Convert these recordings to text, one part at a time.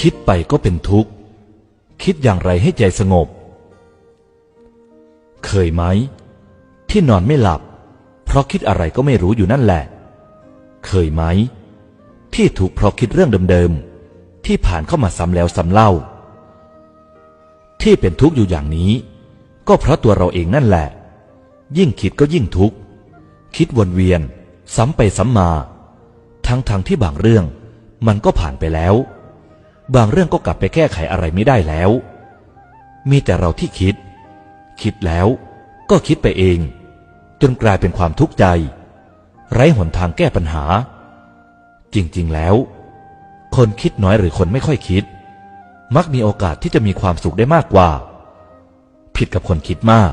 คิดไปก็เป็นทุกข์ คิดอย่างไรให้ใจสงบ เคยไหม ที่นอนไม่หลับ เพราะคิดอะไรก็ไม่รู้อยู่นั่นแหละ เคยไหม ที่ถูกเพราะคิดเรื่องเดิมๆ ที่ผ่านเข้ามาซ้ำแล้วซ้ำเล่า ที่เป็นทุกข์อยู่อย่างนี้ ก็เพราะตัวเราเองนั่นแหละ ยิ่งคิดก็ยิ่งทุกข์ คิดวนเวียน ซ้ำไปซ้ำมา ทั้งๆทที่บางเรื่องมันก็ผ่านไปแล้ว บางเรื่องก็กลับไปแก้ไขอะไรไม่ได้แล้ว มีแต่เราที่คิด คิดแล้วก็คิดไปเอง จนกลายเป็นความทุกข์ใจ ไร้หนทางแก้ปัญหา จริงๆแล้ว คนคิดน้อยหรือคนไม่ค่อยคิด มักมีโอกาสที่จะมีความสุขได้มากกว่า ผิดกับคนคิดมาก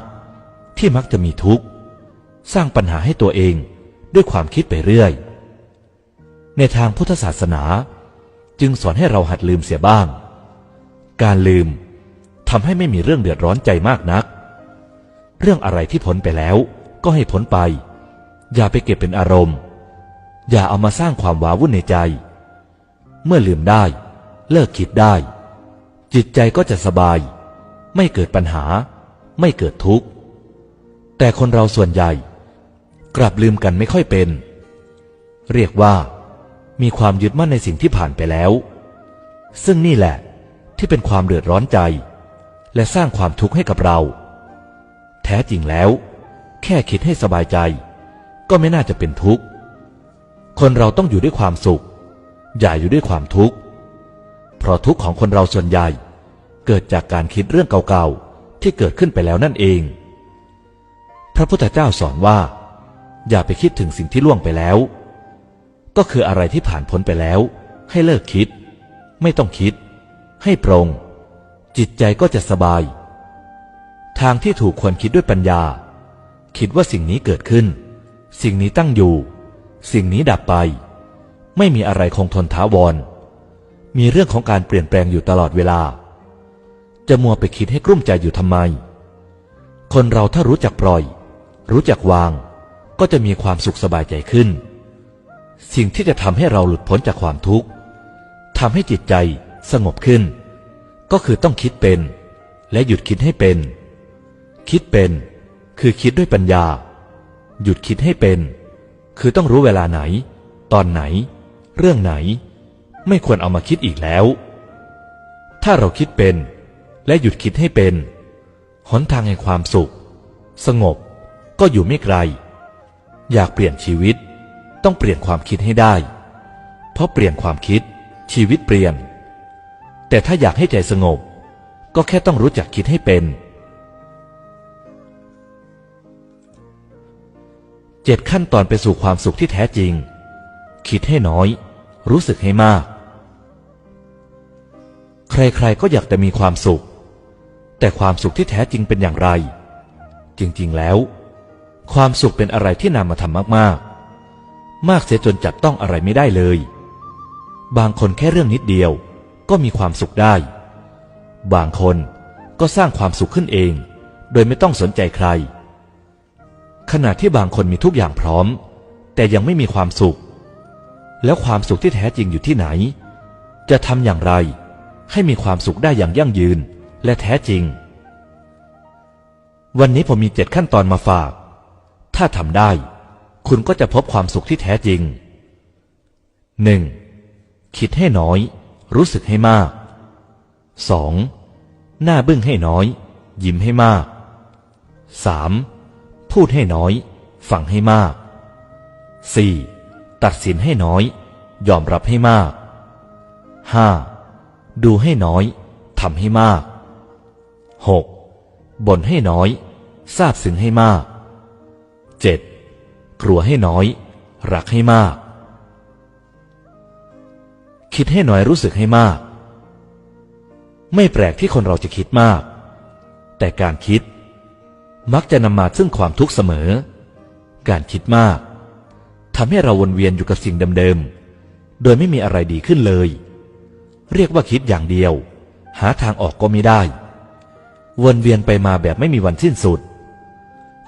ที่มักจะมีทุกข์ สร้างปัญหาให้ตัวเองด้วยความคิดไปเรื่อย ในทางพุทธศาสนา จึงสอนให้เราหัดลืมเสียบ้าง การลืมทำให้ไม่มีเรื่องเดือดร้อนใจมากนัก เรื่องอะไรที่พ้นไปแล้วก็ให้พ้นไป อย่าไปเก็บเป็นอารมณ์ อย่าเอามาสร้างความว้าวุ่นในใจ เมื่อลืมได้ เลิกคิดได้ จิตใจก็จะสบาย ไม่เกิดปัญหา ไม่เกิดทุกข์ แต่คนเราส่วนใหญ่ กลับลืมกันไม่ค่อยเป็น เรียกว่า มีความยึดมั่นในสิ่งที่ผ่านไปแล้ว ซึ่งนี่แหละที่เป็นความเดือดร้อนใจ และสร้างความทุกข์ให้กับเรา แท้จริงแล้ว แค่คิดให้สบายใจ ก็ไม่น่าจะเป็นทุกข์ คนเราต้องอยู่ด้วยความสุข อย่าอยู่ด้วยความทุกข์ เพราะทุกข์ของคนเราส่วนใหญ่ เกิดจากการคิดเรื่องเก่าๆ ที่เกิดขึ้นไปแล้วนั่นเอง พระพุทธเจ้าสอนว่า อย่าไปคิดถึงสิ่งที่ล่วงไปแล้ว ก็คืออะไรที่ผ่านพ้นไปแล้ว ให้เลิกคิด ไม่ต้องคิด ให้ปรง จิตใจก็จะสบาย ทางที่ถูกควรคิดด้วยปัญญา คิดว่าสิ่งนี้เกิดขึ้น สิ่งนี้ตั้งอยู่ สิ่งนี้ดับไป ไม่มีอะไรคงทนท้าวร มีเรื่องของการเปลี่ยนแปลงอยู่ตลอดเวลา จะมัวไปคิดให้กลุ้มใจอยู่ทำไม คนเราถ้ารู้จักปล่อย รู้จักวาง ก็จะมีความสุขสบายใจขึ้น สิ่งที่จะทำให้เราหลุดพ้นจากความทุกข์ทำให้จิตใจสงบขึ้น ก็คือต้องคิดเป็น และหยุดคิดให้เป็น คิดเป็น คือคิดด้วยปัญญา หยุดคิดให้เป็น คือต้องรู้เวลาไหน ตอนไหน เรื่องไหน ไม่ควรเอามาคิดอีกแล้ว ถ้าเราคิดเป็น และหยุดคิดให้เป็น หนทางแห่งความสุข สงบก็อยู่ไม่ไกล อยากเปลี่ยนชีวิต ต้องเปลี่ยนความคิดให้ได้ เพราะเปลี่ยนความคิดชีวิตเปลี่ยน แต่ถ้าอยากให้ใจสงบ ก็แค่ต้องรู้จักคิดให้เป็น เจ็ดขั้นตอนไปสู่ความสุขที่แท้จริง คิดให้น้อย รู้สึกให้มาก ใครๆก็อยากจะมีความสุข แต่ความสุขที่แท้จริงเป็นอย่างไร จริงๆแล้ว ความสุขเป็นอะไรที่นำมาทำมากๆ มากเสียจนจับต้องอะไรไม่ได้เลย บางคนแค่เรื่องนิดเดียวก็มีความสุขได้ บางคนก็สร้างความสุขขึ้นเอง โดยไม่ต้องสนใจใคร ขณะที่บางคนมีทุกอย่างพร้อม แต่ยังไม่มีความสุข แล้วความสุขที่แท้จริงอยู่ที่ไหน จะทำอย่างไร ให้มีความสุขได้อย่างยั่งยืนและแท้จริง วันนี้ผมมีเจ็ดขั้นตอนมาฝาก ถ้าทำได้ คุณก็จะพบความสุขที่แท้จริง 1. คิดให้น้อย รู้สึกให้มาก 2. หน้าบึ้งให้น้อย ยิ้มให้มาก 3. พูดให้น้อย ฟังให้มาก 4. ตัดสินให้น้อย ยอมรับให้มาก 5. ดูให้น้อยทำให้มาก 6. บ่นให้น้อยซาบซึ้งให้มาก 7. กลัวให้น้อย รักให้มาก คิดให้น้อยรู้สึกให้มาก ไม่แปลกที่คนเราจะคิดมาก แต่การคิด มักจะนำมาซึ่งความทุกข์เสมอ การคิดมากทำให้เราวนเวียนอยู่กับสิ่งเดิมๆ โดยไม่มีอะไรดีขึ้นเลย เรียกว่าคิดอย่างเดียว หาทางออกก็ไม่ได้ วนเวียนไปมาแบบไม่มีวันสิ้นสุด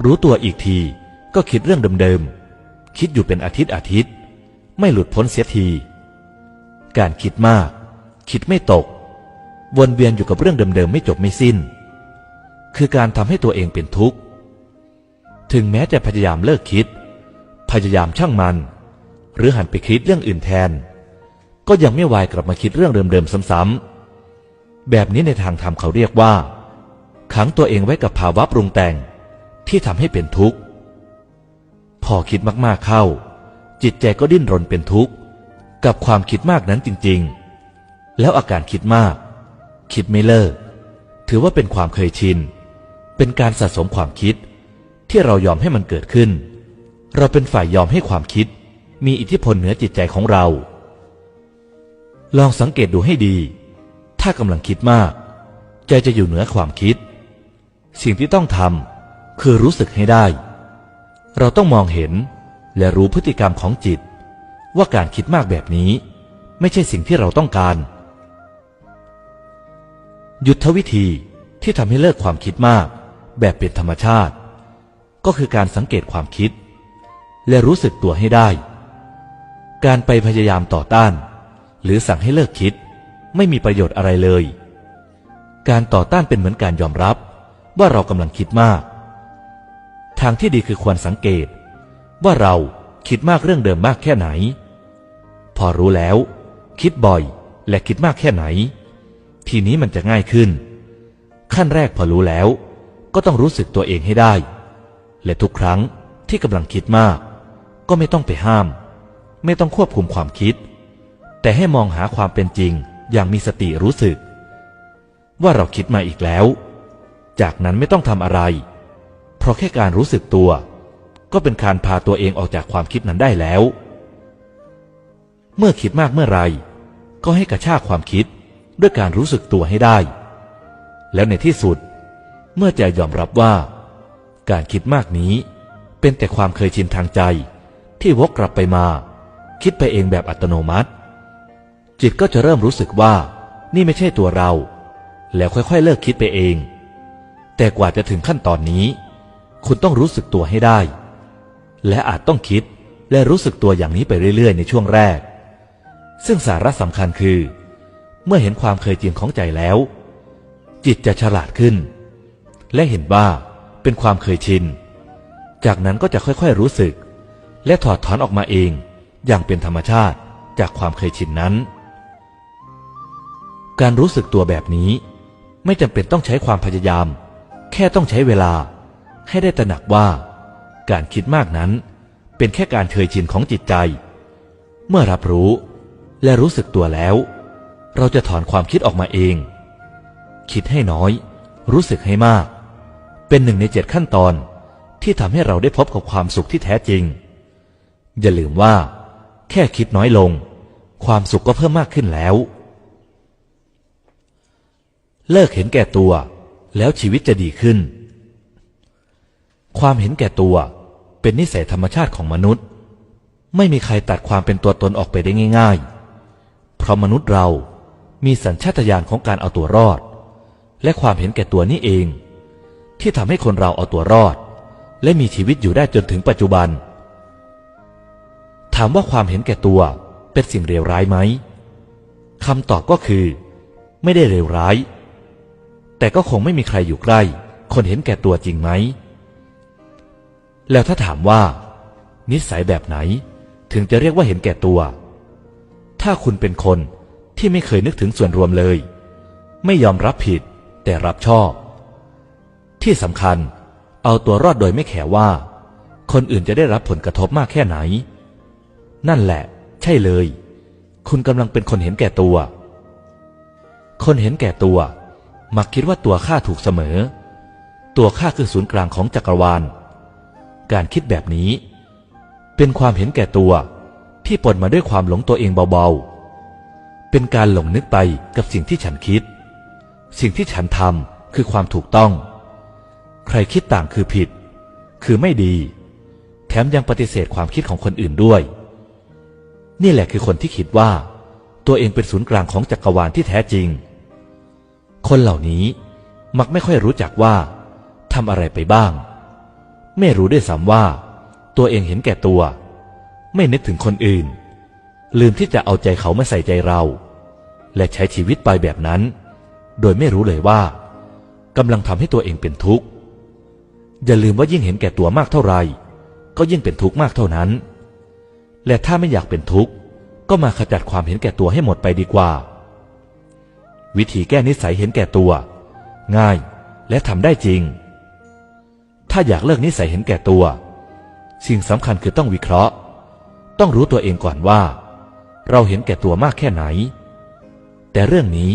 รู้ตัวอีกที ก็คิดเรื่องเดิมๆ คิดอยู่เป็นอาทิตย์อาทิตย์ ไม่หลุดพ้นเสียที การคิดมาก คิดไม่ตก วนเวียนอยู่กับเรื่องเดิมๆ ไม่จบไม่สิ้น คือการทำให้ตัวเองเป็นทุกข์ ถึงแม้จะพยายามเลิกคิด พยายามช่างมัน หรือหันไปคิดเรื่องอื่นแทน ก็ยังไม่วายกลับมาคิดเรื่องเดิมๆ ซ้ำๆ แบบนี้ในทางธรรมเขาเรียกว่า ขังตัวเองไว้กับภาวะปรุงแต่งที่ทำให้เป็นทุกข์ อคิดมากๆเข้า จิตใจก็ดิ้นรนเป็นทุกข์ กับความคิดมากนั้นจริงๆ แล้วอาการคิดมาก คิดไม่เลิก ถือว่าเป็นความเคยชิน เป็นการสะสมความคิด ที่เรายอมให้มันเกิดขึ้น เราเป็นฝ่ายยอมให้ความคิด มีอิทธิพลเหนือจิตใจของเรา ลองสังเกตดูให้ดี ถ้ากำลังคิดมาก ใจจะอยู่เหนือความคิด สิ่งที่ต้องทำคือรู้สึกให้ได้ เราต้องมองเห็นและรู้พฤติกรรมของจิต ว่าการคิดมากแบบนี้ ไม่ใช่สิ่งที่เราต้องการ ยุทธวิธีที่ทำให้เลิกความคิดมาก แบบเป็นธรรมชาติ ก็คือการสังเกตความคิด และรู้สึกตัวให้ได้ การไปพยายามต่อต้าน หรือสั่งให้เลิกคิด ไม่มีประโยชน์อะไรเลย การต่อต้านเป็นเหมือนการยอมรับว่าเรากำลังคิดมาก ทางที่ดีคือควรสังเกต ว่าเราคิดมากเรื่องเดิมมากแค่ไหน พอรู้แล้ว คิดบ่อยและคิดมากแค่ไหน ทีนี้มันจะง่ายขึ้น ขั้นแรกพอรู้แล้ว ก็ต้องรู้สึกตัวเองให้ได้ และทุกครั้งที่กำลังคิดมาก ก็ไม่ต้องไปห้าม ไม่ต้องควบคุมความคิด แต่ให้มองหาความเป็นจริงอย่างมีสติรู้สึก ว่าเราคิดมาอีกแล้ว จากนั้นไม่ต้องทำอะไร ราะแค่การรู้สึกตัว ก็เป็นการพาตัวเองออกจากความคิดนั้นได้แล้ว เมื่อคิดมากเมื่อไร ก็ให้กระชากความคิดด้วยการรู้สึกตัวให้ได้ แล้วในที่สุด เมื่อใจยอมรับว่า การคิดมากนี้เป็นแต่ความเคยชินทางใจ ที่วกกลับไปมา คิดไปเองแบบอัตโนมัติ จิตก็จะเริ่มรู้สึกว่า นี่ไม่ใช่ตัวเรา แล้วค่อยๆ เลิกคิดไปเอง แต่กว่าจะถึงขั้นตอนนี้ คุณต้องรู้สึกตัวให้ได้ และอาจต้องคิดและรู้สึกตัวอย่างนี้ไปเรื่อย ๆ ในช่วงแรก ซึ่งสาระสำคัญคือ เมื่อเห็นความเคยชินของใจแล้ว จิตจะฉลาดขึ้น และเห็นว่าเป็นความเคยชิน จากนั้นก็จะค่อยๆรู้สึก และถอดถอนออกมาเองอย่างเป็นธรรมชาติจากความเคยชินนั้น การรู้สึกตัวแบบนี้ ไม่จำเป็นต้องใช้ความพยายาม แค่ต้องใช้เวลา ให้ได้ตระหนักว่า การคิดมากนั้นเป็นแค่การเคยชินของจิตใจ เมื่อรับรู้และรู้สึกตัวแล้ว เราจะถอนความคิดออกมาเอง คิดให้น้อย รู้สึกให้มาก เป็นหนึ่งในเจ็ดขั้นตอนที่ทำให้เราได้พบกับความสุขที่แท้จริง อย่าลืมว่า แค่คิดน้อยลง ความสุขก็เพิ่มมากขึ้นแล้ว เลิกเห็นแก่ตัว แล้วชีวิตจะดีขึ้น ความเห็นแก่ตัว เป็นนิสัยธรรมชาติของมนุษย์ ไม่มีใครตัดความเป็นตัวตนออกไปได้ง่าย ๆ เพราะมนุษย์เรามีสัญชาตญาณของการเอาตัวรอด และความเห็นแก่ตัวนี่เอง ที่ทำให้คนเราเอาตัวรอด และมีชีวิตอยู่ได้จนถึงปัจจุบัน ถามว่าความเห็นแก่ตัวเป็นสิ่งเลวร้ายไหมคำตอบก็คือ ไม่ได้เลวร้าย แต่ก็คงไม่มีใครอยู่ใกล้ คนเห็นแก่ตัวจริงไหม แล้วถ้าถามว่า นิสัยแบบไหนถึงจะเรียกว่าเห็นแก่ตัว ถ้าคุณเป็นคนที่ไม่เคยนึกถึงส่วนรวมเลย ไม่ยอมรับผิดแต่รับชอบ ที่สำคัญเอาตัวรอดโดยไม่แคร์ว่า คนอื่นจะได้รับผลกระทบมากแค่ไหน นั่นแหละ ใช่เลย คุณกำลังเป็นคนเห็นแก่ตัว คนเห็นแก่ตัว มักคิดว่าตัวข้าถูกเสมอ ตัวข้าคือศูนย์กลางของจักรวาล การคิดแบบนี้ เป็นความเห็นแก่ตัวที่ปนมาด้วยความหลงตัวเองเบาๆ เป็นการหลงนึกไปกับสิ่งที่ฉันคิด สิ่งที่ฉันทำคือความถูกต้อง ใครคิดต่างคือผิด คือไม่ดี แถมยังปฏิเสธความคิดของคนอื่นด้วย นี่แหละคือคนที่คิดว่า ตัวเองเป็นศูนย์กลางของจักรวาลที่แท้จริง คนเหล่านี้มักไม่ค่อยรู้จักว่าทำอะไรไปบ้าง ไม่รู้ด้วยซ้ำว่า ตัวเองเห็นแก่ตัว ไม่นึกถึงคนอื่น ลืมที่จะเอาใจเขามาใส่ใจเรา และใช้ชีวิตไปแบบนั้น โดยไม่รู้เลยว่ากำลังทำให้ตัวเองเป็นทุกข์ อย่าลืมว่ายิ่งเห็นแก่ตัวมากเท่าไหร่ก็ยิ่งเป็นทุกข์มากเท่านั้น และถ้าไม่อยากเป็นทุกข์ก็มาขจัดความเห็นแก่ตัวให้หมดไปดีกว่า วิธีแก้นิสัยเห็นแก่ตัว ง่ายและทำได้จริง ถ้าอยากเลิกนิสัยเห็นแก่ตัว สิ่งสำคัญคือต้องวิเคราะห์ ต้องรู้ตัวเองก่อนว่า เราเห็นแก่ตัวมากแค่ไหน แต่เรื่องนี้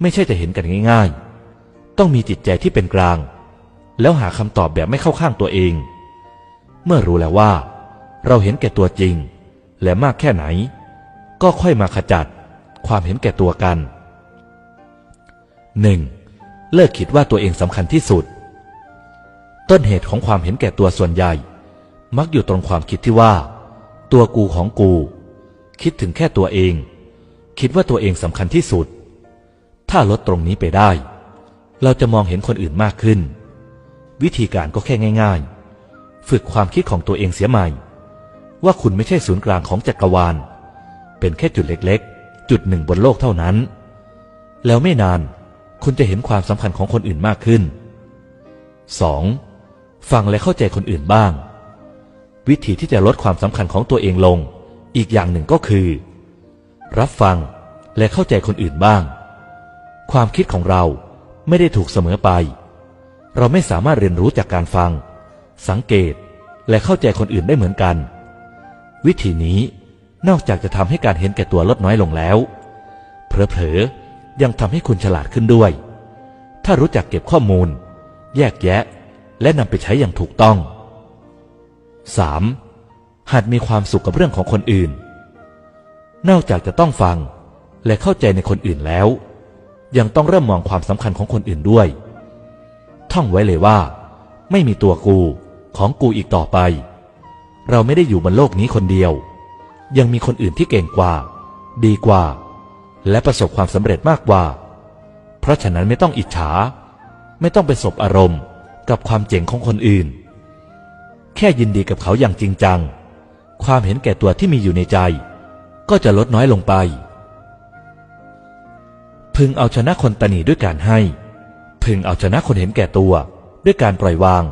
ไม่ใช่จะเห็นกันง่ายๆ ต้องมีจิตใจที่เป็นกลาง แล้วหาคำตอบแบบไม่เข้าข้างตัวเอง เมื่อรู้แล้วว่า เราเห็นแก่ตัวจริง และมากแค่ไหน ก็ค่อยมาขจัดความเห็นแก่ตัวกัน 1. เลิกคิดว่าตัวเองสำคัญที่สุด ต้นเหตุของความเห็นแก่ตัวส่วนใหญ่ มักอยู่ตรงความคิดที่ว่า ตัวกูของกู คิดถึงแค่ตัวเอง คิดว่าตัวเองสำคัญที่สุด ถ้าลดตรงนี้ไปได้ เราจะมองเห็นคนอื่นมากขึ้น วิธีการก็แค่ง่าย ๆ ฝึกความคิดของตัวเองเสียใหม่ ว่าคุณไม่ใช่ศูนย์กลางของจักรวาล เป็นแค่จุดเล็กๆ จุดหนึ่งบนโลกเท่านั้น แล้วไม่นานคุณจะเห็นความสำคัญของคนอื่นมากขึ้น 2. ฟังและเข้าใจคนอื่นบ้าง วิธีที่จะลดความสำคัญของตัวเองลง อีกอย่างหนึ่งก็คือ รับฟังและเข้าใจคนอื่นบ้าง ความคิดของเราไม่ได้ถูกเสมอไป เราไม่สามารถเรียนรู้จากการฟัง สังเกตและเข้าใจคนอื่นได้เหมือนกัน วิธีนี้นอกจากจะทำให้การเห็นแก่ตัวลดน้อยลงแล้ว เผลอๆยังทำให้คุณฉลาดขึ้นด้วย ถ้ารู้จักเก็บข้อมูล แยกแยะ และนำไปใช้อย่างถูกต้อง 3. หัดมีความสุขกับเรื่องของคนอื่น นอกจากจะต้องฟังและเข้าใจในคนอื่นแล้ว ยังต้องเริ่มมองความสำคัญของคนอื่นด้วย ท่องไว้เลยว่า ไม่มีตัวกูของกูอีกต่อไป เราไม่ได้อยู่บนโลกนี้คนเดียว ยังมีคนอื่นที่เก่งกว่า ดีกว่า และประสบความสำเร็จมากกว่า เพราะฉะนั้นไม่ต้องอิจฉา ไม่ต้องไปสบอารมณ์ กับความเจ๋งของคนอื่น แค่ยินดีกับเขาอย่างจริงจัง ความเห็นแก่ตัวที่มีอยู่ในใจ ก็จะลดน้อยลงไป พึงเอาชนะคนตนีด้วยการให้ พึงเอาชนะคนเห็นแก่ตัว ด้วยการปล่อยวาง